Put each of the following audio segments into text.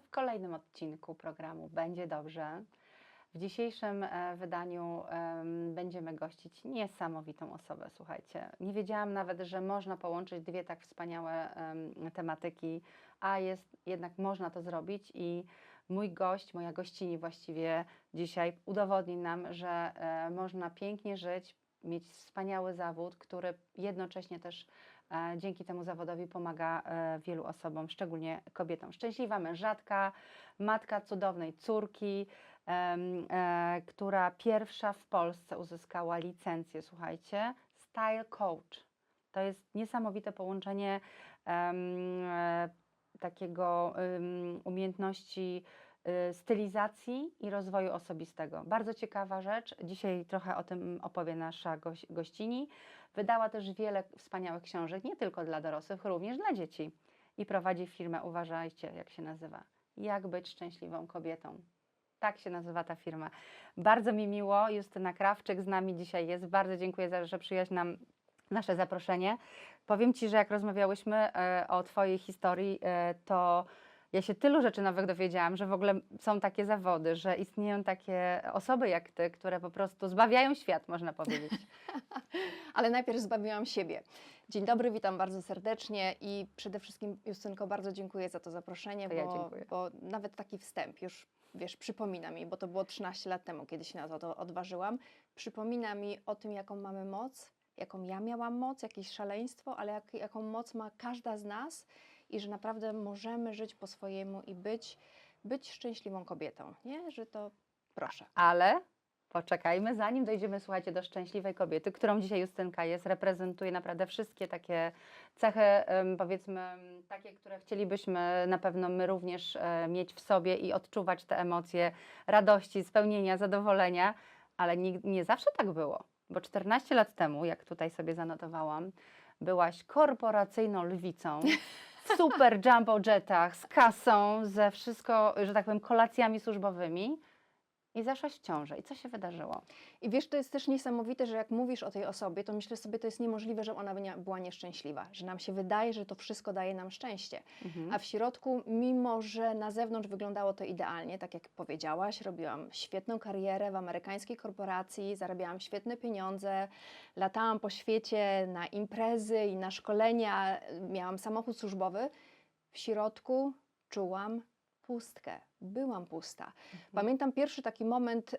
w kolejnym odcinku programu Będzie Dobrze. W dzisiejszym e, wydaniu em, będziemy gościć niesamowitą osobę, słuchajcie. Nie wiedziałam nawet, że można połączyć dwie tak wspaniałe em, tematyki, a jest jednak można to zrobić i mój gość, moja gościni właściwie dzisiaj udowodni nam, że e, można pięknie żyć, mieć wspaniały zawód, który jednocześnie też dzięki temu zawodowi pomaga e, wielu osobom, szczególnie kobietom. Szczęśliwa mężatka, matka cudownej córki, e, która pierwsza w Polsce uzyskała licencję, słuchajcie, Style Coach. To jest niesamowite połączenie e, takiego umiejętności y, stylizacji i rozwoju osobistego. Bardzo ciekawa rzecz. Dzisiaj trochę o tym opowie nasza goś, gościni. Wydała też wiele wspaniałych książek, nie tylko dla dorosłych, również dla dzieci. I prowadzi firmę, uważajcie, jak się nazywa. Jak być szczęśliwą kobietą. Tak się nazywa ta firma. Bardzo mi miło. Justyna Krawczyk z nami dzisiaj jest. Bardzo dziękuję, za, że przyjąłeś nam nasze zaproszenie. Powiem Ci, że jak rozmawiałyśmy e, o Twojej historii, e, to ja się tylu rzeczy nowych dowiedziałam, że w ogóle są takie zawody, że istnieją takie osoby jak Ty, które po prostu zbawiają świat, można powiedzieć. Ale najpierw zbawiłam siebie. Dzień dobry, witam bardzo serdecznie i przede wszystkim Justynko bardzo dziękuję za to zaproszenie, To bo, ja dziękuję. bo nawet taki wstęp już, wiesz, przypomina mi, bo to było 13 lat temu, kiedy się na to, to odważyłam, przypomina mi o tym, jaką mamy moc, jaką ja miałam moc, jakieś szaleństwo, ale jak, jaką moc ma każda z nas i że naprawdę możemy żyć po swojemu i być, być szczęśliwą kobietą, nie? Że to proszę. Ale poczekajmy, zanim dojdziemy, słuchajcie, do szczęśliwej kobiety, którą dzisiaj Justynka jest, reprezentuje naprawdę wszystkie takie cechy, powiedzmy, takie, które chcielibyśmy na pewno my również e, mieć w sobie i odczuwać te emocje radości, spełnienia, zadowolenia, ale nie, nie zawsze tak było, bo 14 lat temu, jak tutaj sobie zanotowałam, byłaś korporacyjną lwicą, w super jumbo jetach, z kasą, ze wszystko, że tak powiem, kolacjami służbowymi. I zaszłaś w ciążę. I co się wydarzyło? I wiesz, to jest też niesamowite, że jak mówisz o tej osobie, to myślę sobie, to jest niemożliwe, że ona była nieszczęśliwa, że nam się wydaje, że to wszystko daje nam szczęście. A w środku, mimo że na zewnątrz wyglądało to idealnie, tak jak powiedziałaś, robiłam świetną karierę w amerykańskiej korporacji, zarabiałam świetne pieniądze, latałam po świecie na imprezy i na szkolenia, miałam samochód służbowy, w środku czułam pustkę. Byłam pusta. Pamiętam pierwszy taki moment y,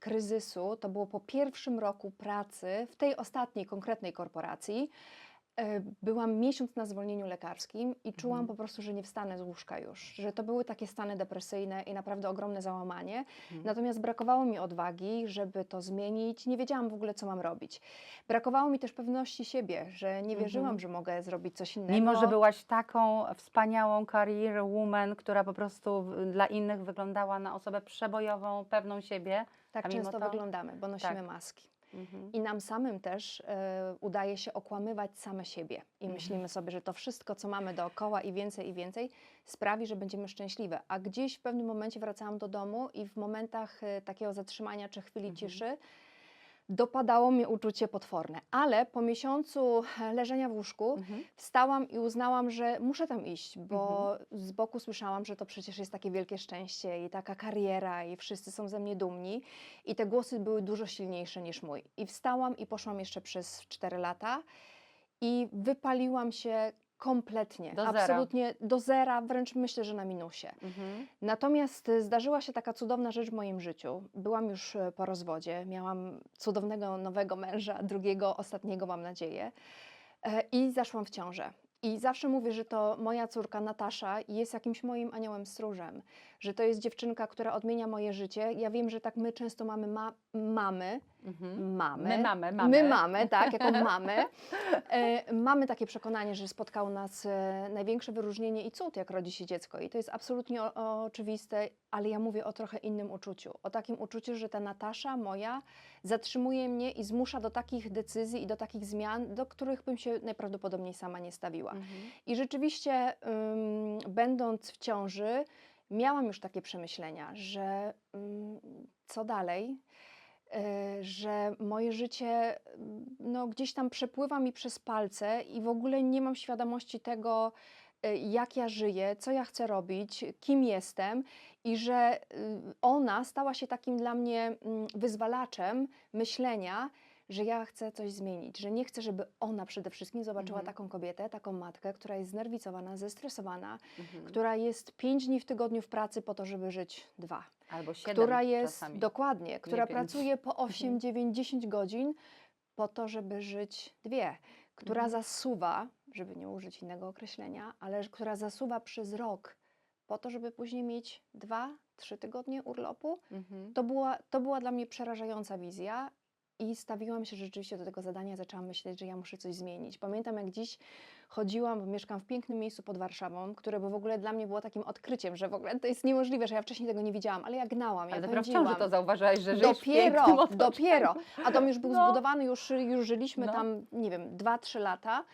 kryzysu, to było po pierwszym roku pracy w tej ostatniej konkretnej korporacji. Y, Byłam miesiąc na zwolnieniu lekarskim i czułam po prostu, że nie wstanę z łóżka już, że to były takie stany depresyjne i naprawdę ogromne załamanie. Natomiast brakowało mi odwagi, żeby to zmienić. Nie wiedziałam w ogóle, co mam robić. Brakowało mi też pewności siebie, że nie wierzyłam, że mogę zrobić coś innego. Mimo, że byłaś taką wspaniałą career woman, która po prostu dla innych wyglądała na osobę przebojową, pewną siebie. Tak często to... wyglądamy, bo nosimy Tak. maski. Mhm. I nam samym też e, udaje się okłamywać same siebie. I myślimy sobie, że to wszystko, co mamy dookoła i więcej, i więcej, sprawi, że będziemy szczęśliwe. A gdzieś w pewnym momencie wracałam do domu i w momentach e, takiego zatrzymania czy chwili ciszy dopadało mnie uczucie potworne. Ale po miesiącu e, leżenia w łóżku Mhm. wstałam i uznałam, że muszę tam iść, bo z boku słyszałam, że to przecież jest takie wielkie szczęście i taka kariera i wszyscy są ze mnie dumni. I te głosy były dużo silniejsze niż mój. I wstałam i poszłam jeszcze przez 4 lata i wypaliłam się kompletnie, Do zera. absolutnie do zera, wręcz myślę, że na minusie. Mhm. Natomiast y, zdarzyła się taka cudowna rzecz w moim życiu. Byłam już y, po rozwodzie, miałam cudownego nowego męża, drugiego, ostatniego mam nadzieję, e, i zaszłam w ciążę. I zawsze mówię, że to moja córka Natasza jest jakimś moim aniołem stróżem, że to jest dziewczynka, która odmienia moje życie. Ja wiem, że tak my często mamy ma mamy, Mhm. mamy. My mamy, mamy. My mamy, tak, jako mamy. E, mamy takie przekonanie, że spotkało nas e, największe wyróżnienie i cud, jak rodzi się dziecko. I to jest absolutnie o, o, oczywiste, ale ja mówię o trochę innym uczuciu. O takim uczuciu, że ta Natasza moja zatrzymuje mnie i zmusza do takich decyzji i do takich zmian, do których bym się najprawdopodobniej sama nie stawiła. Mhm. I rzeczywiście, ym, będąc w ciąży, miałam już takie przemyślenia, że ym, co dalej, y, że moje życie ym, no, gdzieś tam przepływa mi przez palce i w ogóle nie mam świadomości tego, y, jak ja żyję, co ja chcę robić, kim jestem i że y, ona stała się takim dla mnie mm, wyzwalaczem myślenia, że ja chcę coś zmienić, że nie chcę, żeby ona przede wszystkim zobaczyła Mhm. taką kobietę, taką matkę, która jest znerwicowana, zestresowana, Mhm. która jest pięć dni w tygodniu w pracy po to, żeby żyć dwa Albo siedem która jest czasami. dokładnie, która pięć. pracuje po 8, Mhm. 9, 10 godzin po to, żeby żyć dwie, która Mhm. zasuwa, żeby nie użyć innego określenia, ale która zasuwa przez rok po to, żeby później mieć dwa, trzy tygodnie urlopu. Mhm. To była, to była dla mnie przerażająca wizja. I stawiłam się rzeczywiście do tego zadania, zaczęłam myśleć, że ja muszę coś zmienić. Pamiętam, jak dziś chodziłam, bo mieszkam w pięknym miejscu pod Warszawą, które w ogóle dla mnie było takim odkryciem, że w ogóle to jest niemożliwe, że ja wcześniej tego nie widziałam, ale ja gnałam, ja Ale w pędziłam. to zauważyłaś, że żyjesz w Dopiero, otoczeniu. dopiero. A dom już był No. zbudowany, już, już żyliśmy No. tam, nie wiem, 2-3 lata.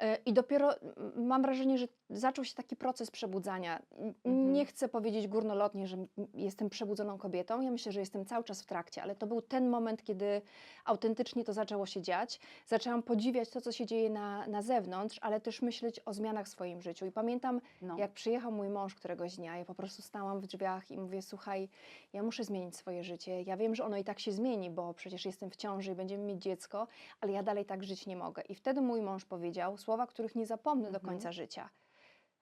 E, I dopiero mam wrażenie, że zaczął się taki proces przebudzania. Mhm. Nie chcę powiedzieć górnolotnie, że jestem przebudzoną kobietą. Ja myślę, że jestem cały czas w trakcie, ale to był ten moment, kiedy autentycznie to zaczęło się dziać. Zaczęłam podziwiać to, co się dzieje na, na zewnątrz, ale też myśleć o zmianach w swoim życiu. I pamiętam, No. jak przyjechał mój mąż któregoś dnia, ja po prostu stałam w drzwiach i mówię: Słuchaj, ja muszę zmienić swoje życie. Ja wiem, że ono i tak się zmieni, bo przecież jestem w ciąży i będziemy mieć dziecko, ale ja dalej tak żyć nie mogę. I wtedy mój mąż powiedział słowa, których nie zapomnę do Mhm. końca życia: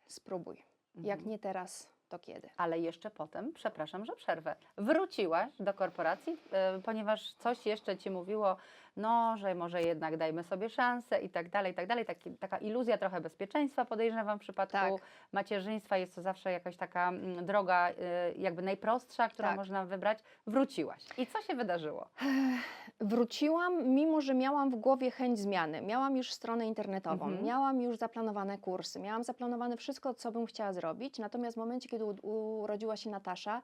Spróbuj. Jak Mhm. nie teraz, to kiedy? Ale jeszcze potem, przepraszam, że przerwę, wróciłaś do korporacji, e, ponieważ coś jeszcze ci mówiło, no, że może jednak dajmy sobie szansę i tak dalej, i tak dalej. Taki, taka iluzja trochę bezpieczeństwa, podejrzewam, w przypadku Tak. macierzyństwa jest to zawsze jakaś taka mm, droga, e, jakby najprostsza, którą Tak. można wybrać. Wróciłaś. I co się wydarzyło? Wróciłam, mimo że miałam w głowie chęć zmiany. Miałam już stronę internetową, Mhm. miałam już zaplanowane kursy, miałam zaplanowane wszystko, co bym chciała zrobić. Natomiast w momencie, kiedy urodziła się Natasza,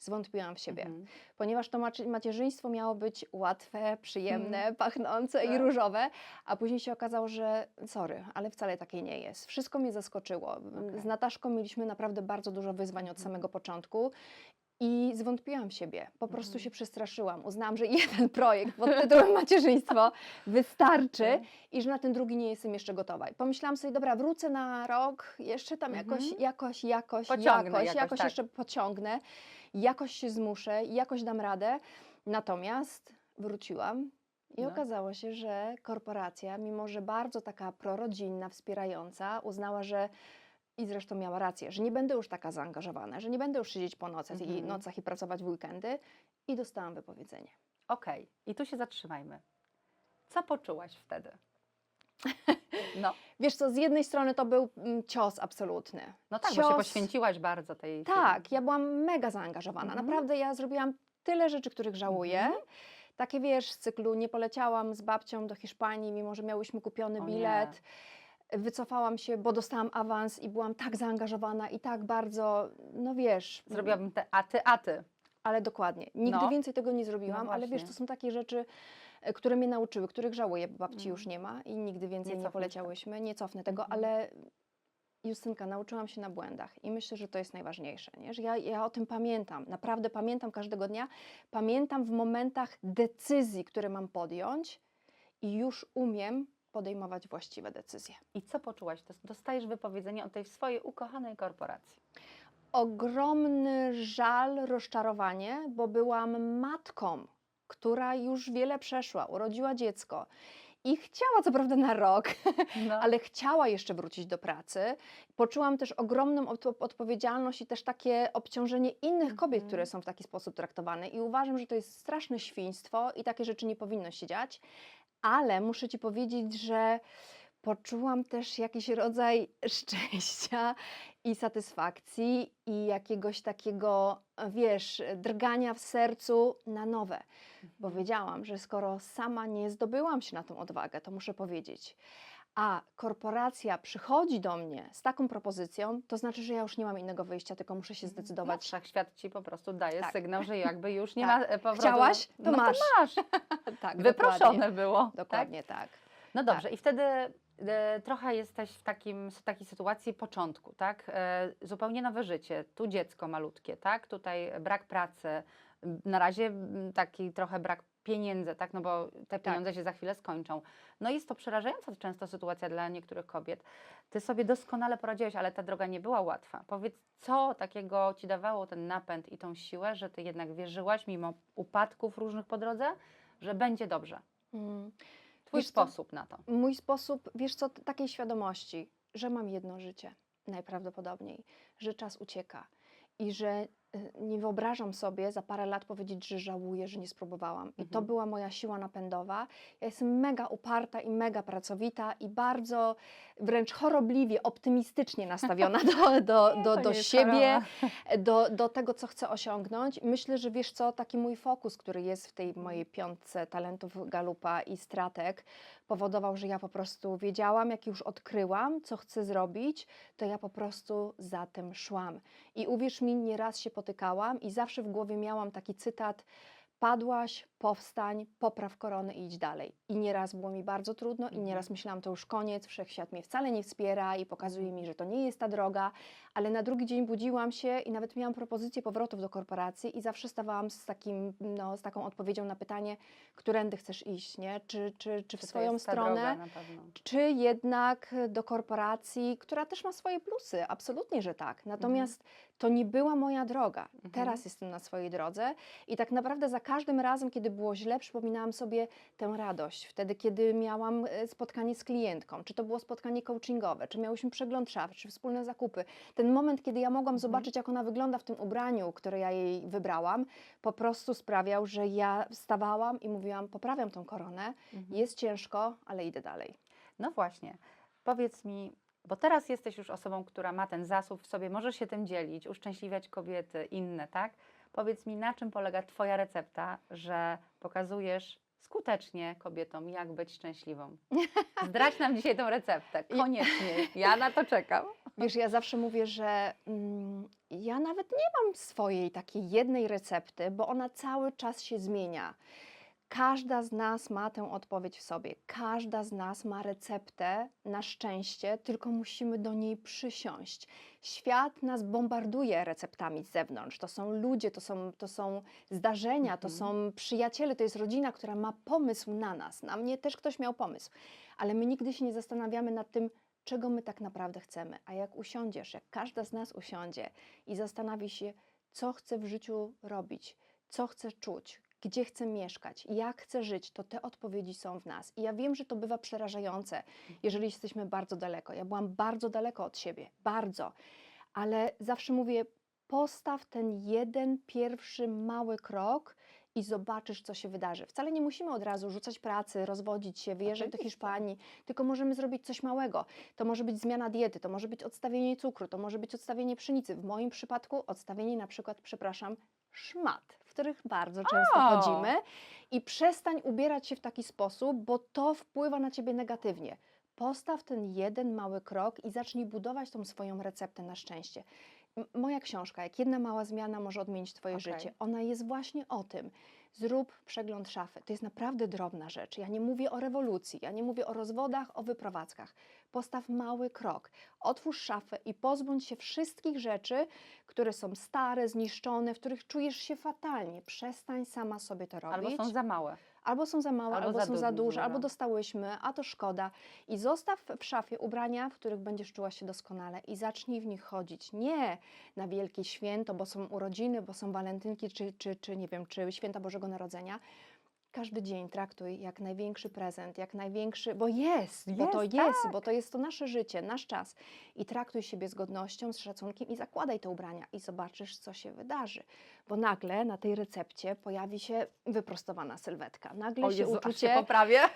zwątpiłam w siebie. Mhm. ponieważ to macie- macierzyństwo miało być łatwe, przyjemne, Mhm. pachnące i Tak. różowe, a później się okazało, że sorry, ale wcale takie nie jest. Wszystko mnie zaskoczyło. Okej. Z Nataszką mieliśmy naprawdę bardzo dużo wyzwań od Mhm. samego początku. I zwątpiłam w siebie, po prostu Mhm. się przestraszyłam. Uznałam, że jeden projekt pod tytułem macierzyństwo wystarczy Tak. i że na ten drugi nie jestem jeszcze gotowa. I pomyślałam sobie, dobra, wrócę na rok, jeszcze tam jakoś, Mhm. jakoś, jakoś, Pociągnę jakoś, jakoś, jakoś tak. jeszcze pociągnę, jakoś się zmuszę, jakoś dam radę. Natomiast wróciłam i No. okazało się, że korporacja, mimo że bardzo taka prorodzinna, wspierająca, uznała, że i zresztą miała rację, że nie będę już taka zaangażowana, że nie będę już siedzieć po nocach, i, Mhm. nocach i pracować w weekendy. I dostałam wypowiedzenie. Okej, i tu się zatrzymajmy. Co poczułaś wtedy? No, Wiesz co, z jednej strony to był mm, cios absolutny. no tak, bo się Cios- poświęciłaś bardzo tej Tak, ja byłam mega zaangażowana. Mhm. Naprawdę ja zrobiłam tyle rzeczy, których żałuję. Mhm. Takie wiesz, z cyklu nie poleciałam z babcią do Hiszpanii, mimo że miałyśmy kupiony O bilet. Wycofałam się, bo dostałam awans i byłam tak zaangażowana i tak bardzo, no wiesz. Zrobiłabym te aty, aty. Ale dokładnie. Nigdy No. więcej tego nie zrobiłam, No ale wiesz, właśnie. to są takie rzeczy, e, które mnie nauczyły, których żałuję, bo babci Mhm. już nie ma i nigdy więcej Nie poleciałyśmy. Nie cofnę tego, Mhm. ale Justynka, nauczyłam się na błędach i myślę, że to jest najważniejsze, nie? że ja, ja o tym pamiętam, naprawdę pamiętam każdego dnia, pamiętam w momentach decyzji, które mam podjąć i już umiem podejmować właściwe decyzje. I co poczułaś? Dos- Dostajesz wypowiedzenie od tej swojej ukochanej korporacji. Ogromny żal, rozczarowanie, bo byłam matką, która już wiele przeszła, urodziła dziecko i chciała, co prawda na rok, No. ale chciała jeszcze wrócić do pracy. Poczułam też ogromną odpo- odpowiedzialność i też takie obciążenie innych kobiet, Mhm. które są w taki sposób traktowane. I uważam, że to jest straszne świństwo i takie rzeczy nie powinno się dziać. Ale muszę Ci powiedzieć, że poczułam też jakiś rodzaj szczęścia i satysfakcji i jakiegoś takiego, wiesz, drgania w sercu na nowe. Bo Mhm. wiedziałam, że skoro sama nie zdobyłam się na tą odwagę, to muszę powiedzieć, a korporacja przychodzi do mnie z taką propozycją, to znaczy, że ja już nie mam innego wyjścia, tylko muszę się No, zdecydować. wszechświat ci po prostu daje Tak. sygnał, że jakby już nie Tak. ma e, powrotu. Chciałaś? To no masz. To masz. tak, Wyproszone było. Dokładnie, dokładnie tak. No dobrze, i wtedy trochę jesteś w takim, w takiej sytuacji początku, tak? E, zupełnie nowe życie, tu dziecko malutkie, tak? Tutaj brak pracy, na razie taki trochę brak pieniędzy, tak? No bo te pieniądze się za chwilę skończą. No jest to przerażająca często sytuacja dla niektórych kobiet. Ty sobie doskonale poradziłeś, ale ta droga nie była łatwa. Powiedz, co takiego ci dawało ten napęd i tą siłę, że ty jednak wierzyłaś, mimo upadków różnych po drodze, że będzie dobrze. Mm. Twój Wiesz co? sposób na to. Mój sposób, wiesz co, takiej świadomości, że mam jedno życie, najprawdopodobniej, że czas ucieka i że nie wyobrażam sobie za parę lat powiedzieć, że żałuję, że nie spróbowałam. I to Mhm. była moja siła napędowa. Ja jestem mega uparta i mega pracowita i bardzo wręcz chorobliwie, optymistycznie nastawiona do, do, Nie, do, to do siebie, do, do tego, co chcę osiągnąć. Myślę, że wiesz co, taki mój fokus, który jest w tej mojej piątce talentów Galupa i stratek, powodował, że ja po prostu wiedziałam, jak już odkryłam, co chcę zrobić, to ja po prostu za tym szłam. I uwierz mi, nieraz się potykałam i zawsze w głowie miałam taki cytat, padłaś, powstań, popraw koronę i idź dalej. I nieraz było mi bardzo trudno i Mhm. nieraz myślałam, to już koniec, wszechświat mnie wcale nie wspiera i pokazuje mi, że to nie jest ta droga, ale na drugi dzień budziłam się i nawet miałam propozycję powrotów do korporacji i zawsze stawałam z, takim, no, z taką odpowiedzią na pytanie, którędy chcesz iść, nie? Czy, czy, czy w Czy swoją stronę, czy jednak do korporacji, która też ma swoje plusy, absolutnie, że tak. Natomiast to nie była moja droga. Mhm. Teraz jestem na swojej drodze i tak naprawdę za każdym razem, kiedy było źle, przypominałam sobie tę radość. Wtedy, kiedy miałam e, spotkanie z klientką, czy to było spotkanie coachingowe, czy miałyśmy przegląd szaf, czy wspólne zakupy. Ten moment, kiedy ja mogłam Mhm. zobaczyć, jak ona wygląda w tym ubraniu, które ja jej wybrałam, po prostu sprawiał, że ja wstawałam i mówiłam, poprawiam tą koronę, Mhm. jest ciężko, ale idę dalej. No właśnie, powiedz mi, bo teraz jesteś już osobą, która ma ten zasób w sobie, możesz się tym dzielić, uszczęśliwiać kobiety, inne, tak? Powiedz mi, na czym polega Twoja recepta, że pokazujesz skutecznie kobietom, jak być szczęśliwą? Zdradź nam dzisiaj tą receptę, koniecznie. Ja na to czekam. Wiesz, ja zawsze mówię, że mm, ja nawet nie mam swojej takiej jednej recepty, bo ona cały czas się zmienia. Każda z nas ma tę odpowiedź w sobie. Każda z nas ma receptę na szczęście, tylko musimy do niej przysiąść. Świat nas bombarduje receptami z zewnątrz. To są ludzie, to są, to są zdarzenia, to Mhm. są przyjaciele, to jest rodzina, która ma pomysł na nas. Na mnie też ktoś miał pomysł, ale my nigdy się nie zastanawiamy nad tym, czego my tak naprawdę chcemy. A jak usiądziesz, jak każda z nas usiądzie i zastanowi się, co chce w życiu robić, co chce czuć, gdzie chce mieszkać, jak chce żyć, to te odpowiedzi są w nas. I ja wiem, że to bywa przerażające, jeżeli jesteśmy bardzo daleko. Ja byłam bardzo daleko od siebie, bardzo. Ale zawsze mówię, postaw ten jeden pierwszy mały krok i zobaczysz, co się wydarzy. Wcale nie musimy od razu rzucać pracy, rozwodzić się, wyjeżdżać do. Hiszpanii, tylko możemy zrobić coś małego. To może być zmiana diety, to może być odstawienie cukru, to może być odstawienie pszenicy. W moim przypadku odstawienie na przykład, przepraszam, szmat, w których bardzo często O! chodzimy i przestań ubierać się w taki sposób, bo to wpływa na ciebie negatywnie. Postaw ten jeden mały krok i zacznij budować tą swoją receptę na szczęście. M- Moja książka, jak jedna mała zmiana może odmienić Twoje Okej. życie, ona jest właśnie o tym. Zrób przegląd szafy. To jest naprawdę drobna rzecz. Ja nie mówię o rewolucji, ja nie mówię o rozwodach, o wyprowadzkach. Postaw mały krok. Otwórz szafę i pozbądź się wszystkich rzeczy, które są stare, zniszczone, w których czujesz się fatalnie. Przestań sama sobie to robić. Albo są za małe. Albo są za małe, Albo albo, za są za duże, duże. albo dostałyśmy, a to szkoda. I zostaw w szafie ubrania, w których będziesz czuła się doskonale i zacznij w nich chodzić. Nie na wielkie święto, bo są urodziny, bo są walentynki, czy, czy, czy nie wiem, czy święta Bożego Narodzenia. Każdy dzień traktuj jak największy prezent, jak największy, bo jest, bo to Jest, bo to jest to nasze życie, nasz czas. I traktuj siebie z godnością, z szacunkiem i zakładaj te ubrania i zobaczysz, co się wydarzy. Bo nagle na tej recepcie pojawi się wyprostowana sylwetka. Nagle O się Jezu, aż się uczucie poprawię.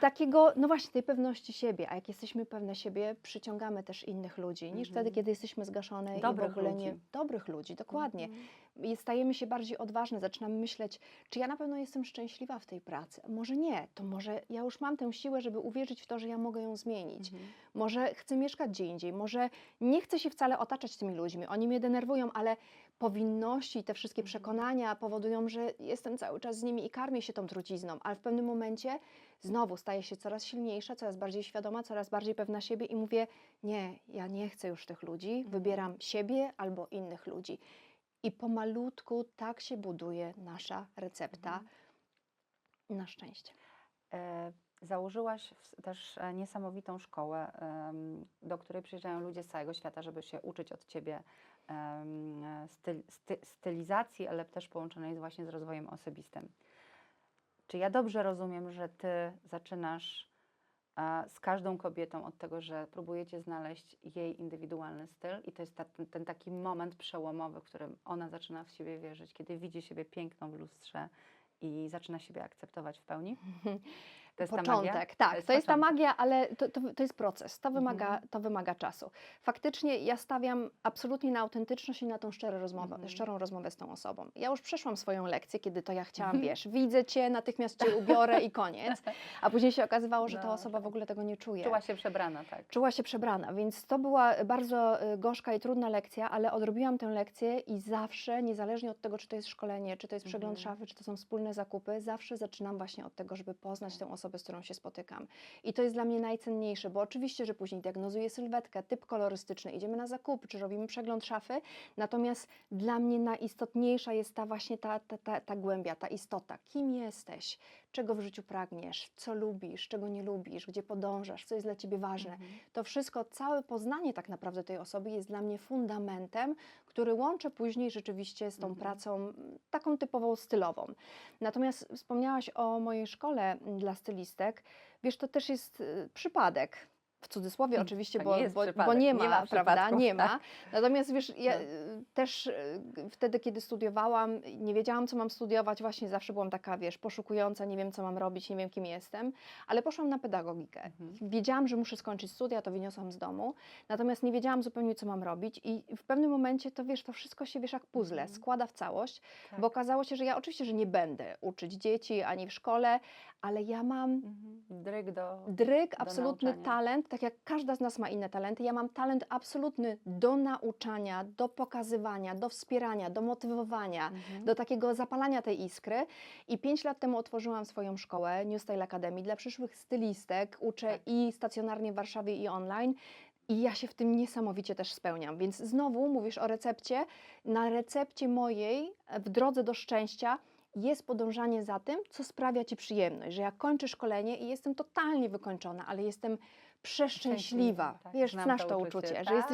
takiego, no właśnie, tej pewności siebie. A jak jesteśmy pewne siebie, przyciągamy też innych ludzi, niż Mhm. wtedy, kiedy jesteśmy zgaszone i Dobrych w ogóle nie... ludzi. Dobrych ludzi, dokładnie. Mhm. Stajemy się bardziej odważne, zaczynamy myśleć, czy ja na pewno jestem szczęśliwa w tej pracy. Może nie, to może ja już mam tę siłę, żeby uwierzyć w to, że ja mogę ją zmienić. Mhm. Może chcę mieszkać gdzie indziej, może nie chcę się wcale otaczać tymi ludźmi, oni mnie denerwują, ale powinności i te wszystkie Mhm. przekonania powodują, że jestem cały czas z nimi i karmię się tą trucizną, ale w pewnym momencie znowu staję się coraz silniejsza, coraz bardziej świadoma, coraz bardziej pewna siebie i mówię, nie, ja nie chcę już tych ludzi, Mhm. wybieram siebie albo innych ludzi. I pomalutku tak się buduje nasza recepta Mhm. Na szczęście. E, Założyłaś też e, niesamowitą szkołę, do której przyjeżdżają ludzie z całego świata, żeby się uczyć od ciebie styl, sty, stylizacji, ale też połączonej właśnie z rozwojem osobistym. Czy ja dobrze rozumiem, że ty zaczynasz z każdą kobietą od tego, że próbujecie znaleźć jej indywidualny styl i to jest ta, ten, ten taki moment przełomowy, w którym ona zaczyna w siebie wierzyć, kiedy widzi siebie piękną w lustrze i zaczyna siebie akceptować w pełni? To jest ta Początek, magia? tak. To jest, ta początek. magia, ale to, to, to jest proces. To wymaga, Mhm. to wymaga czasu. Faktycznie ja stawiam absolutnie na autentyczność i na tą szczerą rozmowę, Mhm. szczerą rozmowę z tą osobą. Ja już przeszłam swoją lekcję, kiedy to ja chciałam, Mhm. wiesz, widzę cię, natychmiast cię ubiorę i koniec. A później się okazywało, że ta No, osoba w ogóle tego nie czuje. Czuła się przebrana, tak. Czuła się przebrana, więc to była bardzo y, gorzka i trudna lekcja, ale odrobiłam tę lekcję i zawsze, niezależnie od tego, czy to jest szkolenie, czy to jest przegląd Mhm. szafy, czy to są wspólne zakupy, zawsze zaczynam właśnie od tego, żeby poznać Tak. tę osobę, z którą się spotykam. I to jest dla mnie najcenniejsze, bo oczywiście, że później diagnozuję sylwetkę, typ kolorystyczny, idziemy na zakupy, czy robimy przegląd szafy, natomiast dla mnie najistotniejsza jest ta właśnie ta, ta, ta, ta głębia, ta istota. Kim jesteś? Czego w życiu pragniesz? Co lubisz? Czego nie lubisz? Gdzie podążasz? Co jest dla Ciebie ważne? Mhm. to wszystko, całe poznanie tak naprawdę tej osoby jest dla mnie fundamentem, który łączę później rzeczywiście z tą Mhm. pracą taką typową stylową. Natomiast wspomniałaś o mojej szkole dla stylistek. Wiesz, to też jest y, przypadek. W cudzysłowie Hmm, oczywiście, bo, nie bo, bo nie nie ma, ma prawda? Nie ma. tak. Natomiast wiesz, ja No. y, też y, wtedy, kiedy studiowałam, nie wiedziałam, co mam studiować, właśnie zawsze byłam taka, wiesz, poszukująca, nie wiem, co mam robić, nie wiem, kim jestem, ale poszłam na pedagogikę. Mhm. Wiedziałam, że muszę skończyć studia, to wyniosłam z domu, natomiast nie wiedziałam zupełnie, co mam robić i w pewnym momencie to, wiesz, to wszystko się, wiesz, jak puzzle, Mhm. składa w całość, Tak. bo okazało się, że ja oczywiście, że nie będę uczyć dzieci ani w szkole, ale ja mam Mhm. Dryg do... dryg, do absolutny nauczania. talent, tak jak każda z nas ma inne talenty, ja mam talent absolutny do nauczania, do pokazywania, do wspierania, do motywowania, Mhm. do takiego zapalania tej iskry. I pięć lat temu otworzyłam swoją szkołę New Style Academy dla przyszłych stylistek. Uczę Tak. i stacjonarnie w Warszawie, i online. I ja się w tym niesamowicie też spełniam. Więc znowu mówisz o recepcie. Na recepcie mojej e, w drodze do szczęścia jest podążanie za tym, co sprawia Ci przyjemność. Że ja kończę szkolenie i jestem totalnie wykończona, ale jestem przeszczęśliwa. tak. Wiesz, Znam znasz to uczucie. uczucie, że Tak.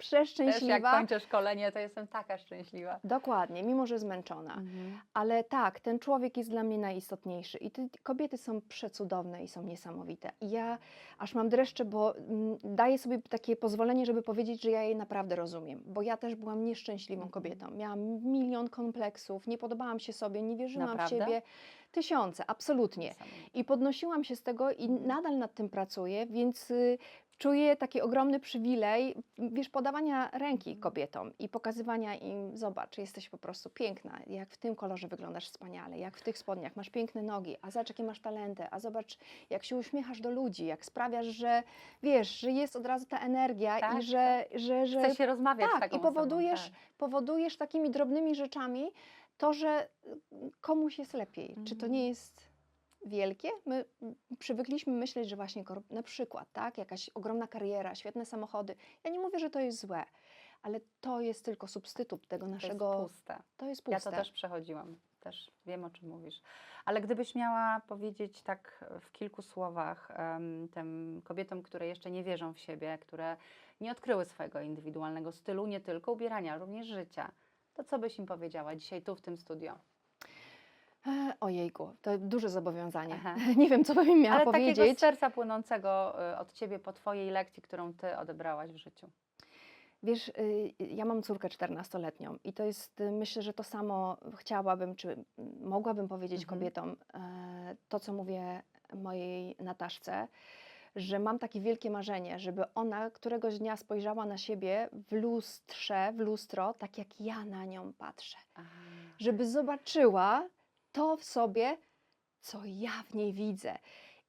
Jesteś Też przeszczęśliwa. jak kończę szkolenie, to jestem taka szczęśliwa. Dokładnie, mimo że zmęczona. Mhm. Ale tak, ten człowiek jest dla mnie najistotniejszy i te kobiety są przecudowne i są niesamowite. I ja aż mam dreszcze, bo mm, daję sobie takie pozwolenie, żeby powiedzieć, że ja je naprawdę rozumiem, bo ja też byłam nieszczęśliwą Mhm. kobietą. Miałam milion kompleksów, nie podobałam się sobie, nie wierzyłam Naprawdę? w siebie. Tysiące, absolutnie. I podnosiłam się z tego i Mhm. nadal nad tym pracuję, więc y, czuję taki ogromny przywilej, wiesz, podawania ręki Mhm. kobietom i pokazywania im, zobacz, jesteś po prostu piękna, jak w tym kolorze wyglądasz wspaniale, jak w tych spodniach, masz piękne nogi, a zobacz, jakie masz talenty, a zobacz, jak się uśmiechasz do ludzi, jak sprawiasz, że wiesz, że jest od razu ta energia Tak, i że, że, że Chce się rozmawiać tak, taką i osobą, powodujesz, tak. powodujesz takimi drobnymi rzeczami to, że komuś jest lepiej. Czy to Mhm. nie jest wielkie? My przywykliśmy myśleć, że właśnie na przykład, tak, jakaś ogromna kariera, świetne samochody. Ja nie mówię, że to jest złe, ale to jest tylko substytut tego To jest naszego. puste. To jest Ja puste. to też przechodziłam, też wiem o czym mówisz. Ale gdybyś miała powiedzieć tak w kilku słowach em, tym kobietom, które jeszcze nie wierzą w siebie, które nie odkryły swojego indywidualnego stylu, nie tylko ubierania, również życia, to co byś im powiedziała dzisiaj tu w tym studio? E, ojejku, to duże zobowiązanie. Aha. Nie wiem, co bym miała Ale takiego powiedzieć. z serca płynącego y, od ciebie po twojej lekcji, którą ty odebrałaś w życiu. Wiesz, y, ja mam córkę 14-letnią i to jest, y, myślę, że to samo chciałabym, czy mm, mogłabym powiedzieć Mhm. kobietom, e, to co mówię mojej Nataszce, że mam takie wielkie marzenie, żeby ona któregoś dnia spojrzała na siebie w lustrze, w lustro, tak jak ja na nią patrzę. Żeby zobaczyła to w sobie, co ja w niej widzę.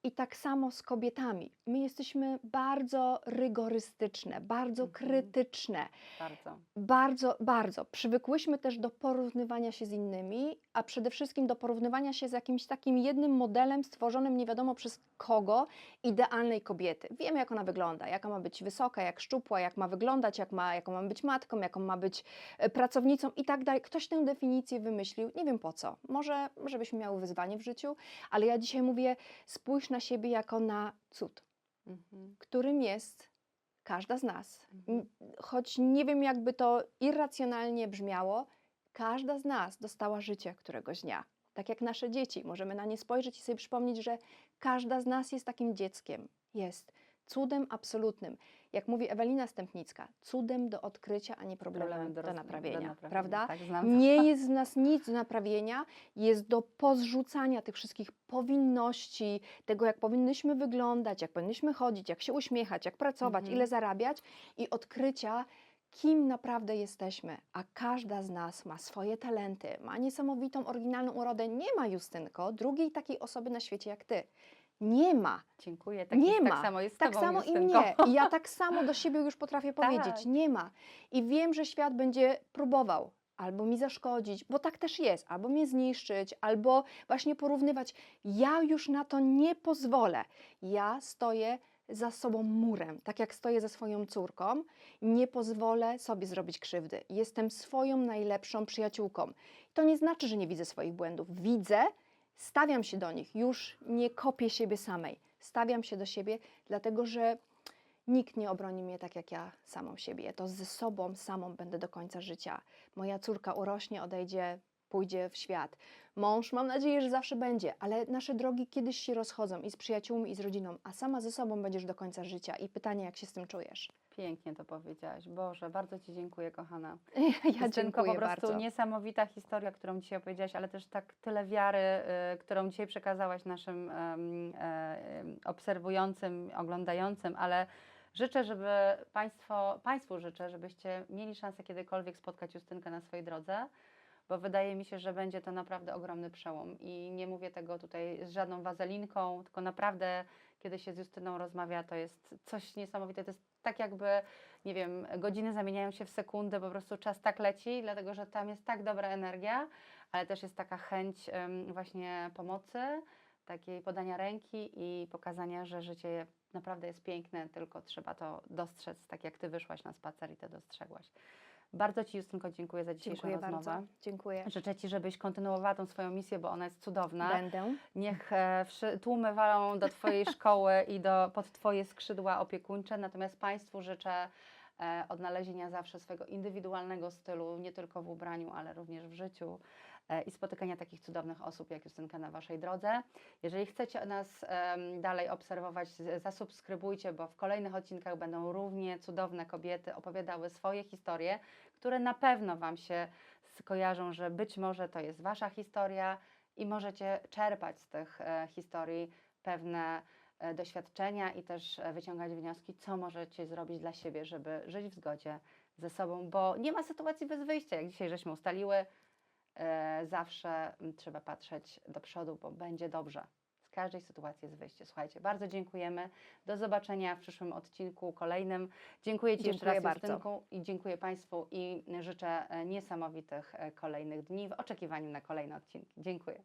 I tak samo z kobietami. My jesteśmy bardzo rygorystyczne, bardzo Mhm. krytyczne, Bardzo. bardzo, bardzo. Przywykłyśmy też do porównywania się z innymi, a przede wszystkim do porównywania się z jakimś takim jednym modelem stworzonym nie wiadomo przez kogo idealnej kobiety. Wiemy, jak ona wygląda, jaka ma być wysoka, jak szczupła, jak ma wyglądać, jak ma, jaką ma być matką, jaką ma być e, pracownicą i tak dalej. Ktoś tę definicję wymyślił, nie wiem po co. Może, żebyśmy miały wyzwanie w życiu, ale ja dzisiaj mówię, spójrz na siebie jako na cud Mhm. którym jest każda z nas. Mhm. Choć nie wiem, jakby to irracjonalnie brzmiało, każda z nas dostała życie któregoś dnia. Tak jak nasze dzieci, możemy na nie spojrzeć i sobie przypomnieć, że każda z nas jest takim dzieckiem. Jest cudem absolutnym. Jak mówi Ewelina Stępnicka, cudem do odkrycia, a nie problemem, do, roz- naprawienia, Prawda? Tak. Nie jest w nas nic do naprawienia, jest do pozrzucania tych wszystkich powinności, tego jak powinnyśmy wyglądać, jak powinnyśmy chodzić, jak się uśmiechać, jak pracować, Mhm. ile zarabiać i odkrycia, kim naprawdę jesteśmy. A każda z nas ma swoje talenty, ma niesamowitą, oryginalną urodę. Nie ma, Justynko, drugiej takiej osoby na świecie jak ty. Nie ma. Dziękuję. Tak, Nie jest, ma. tak samo jest Tak samo i mnie. I ja tak samo do siebie już potrafię powiedzieć. Tak. Nie ma. I wiem, że świat będzie próbował albo mi zaszkodzić, bo tak też jest, albo mnie zniszczyć, albo właśnie porównywać. Ja już na to nie pozwolę. Ja stoję za sobą murem, tak jak stoję ze swoją córką. Nie pozwolę sobie zrobić krzywdy. Jestem swoją najlepszą przyjaciółką. To nie znaczy, że nie widzę swoich błędów. Widzę, stawiam się do nich, już nie kopię siebie samej. Stawiam się do siebie, dlatego że nikt nie obroni mnie tak jak ja samą siebie. Ja to ze sobą samą będę do końca życia. Moja córka urośnie, odejdzie, pójdzie w świat. Mąż, mam nadzieję, że zawsze będzie, ale nasze drogi kiedyś się rozchodzą i z przyjaciółmi, i z rodziną, a sama ze sobą będziesz do końca życia. I pytanie, jak się z tym czujesz? Pięknie to powiedziałaś. Boże, bardzo Ci dziękuję, kochana. Ja Justynko, dziękuję po prostu bardzo. niesamowita historia, którą dzisiaj opowiedziałaś, ale też tak tyle wiary, y, którą dzisiaj przekazałaś naszym e, em, obserwującym, oglądającym, ale życzę, żeby Państwo, Państwu życzę, żebyście mieli szansę kiedykolwiek spotkać Justynkę na swojej drodze, bo wydaje mi się, że będzie to naprawdę ogromny przełom i nie mówię tego tutaj z żadną wazelinką, tylko naprawdę kiedy się z Justyną rozmawia, to jest coś niesamowite. To jest tak jakby, nie wiem, godziny zamieniają się w sekundy, po prostu czas tak leci, dlatego że tam jest tak dobra energia, ale też jest taka chęć właśnie pomocy, takiej podania ręki i pokazania, że życie naprawdę jest piękne, tylko trzeba to dostrzec, tak jak Ty wyszłaś na spacer i to dostrzegłaś. Bardzo Ci, Justynko, dziękuję za dzisiejszą Dziękuję rozmowę. bardzo. Dziękuję. Życzę Ci, żebyś kontynuowała tą swoją misję, bo ona jest cudowna. Będę. Niech e, tłumy walą do Twojej szkoły i do, pod Twoje skrzydła opiekuńcze. Natomiast Państwu życzę e, odnalezienia zawsze swojego indywidualnego stylu, nie tylko w ubraniu, ale również w życiu i spotykania takich cudownych osób jak Justynka na Waszej drodze. Jeżeli chcecie nas dalej obserwować, zasubskrybujcie, bo w kolejnych odcinkach będą równie cudowne kobiety opowiadały swoje historie, które na pewno Wam się skojarzą, że być może to jest Wasza historia i możecie czerpać z tych e, historii pewne e, doświadczenia i też e, wyciągać wnioski, co możecie zrobić dla siebie, żeby żyć w zgodzie ze sobą, bo nie ma sytuacji bez wyjścia, jak dzisiaj żeśmy ustaliły. E, zawsze trzeba patrzeć do przodu, bo będzie dobrze. Z każdej sytuacji jest wyjście. Słuchajcie, bardzo dziękujemy. Do zobaczenia w przyszłym odcinku kolejnym. Dziękuję Ci jeszcze raz, bardzo. Justynku, i dziękuję Państwu i życzę e, niesamowitych e, kolejnych dni w oczekiwaniu na kolejne odcinki. Dziękuję.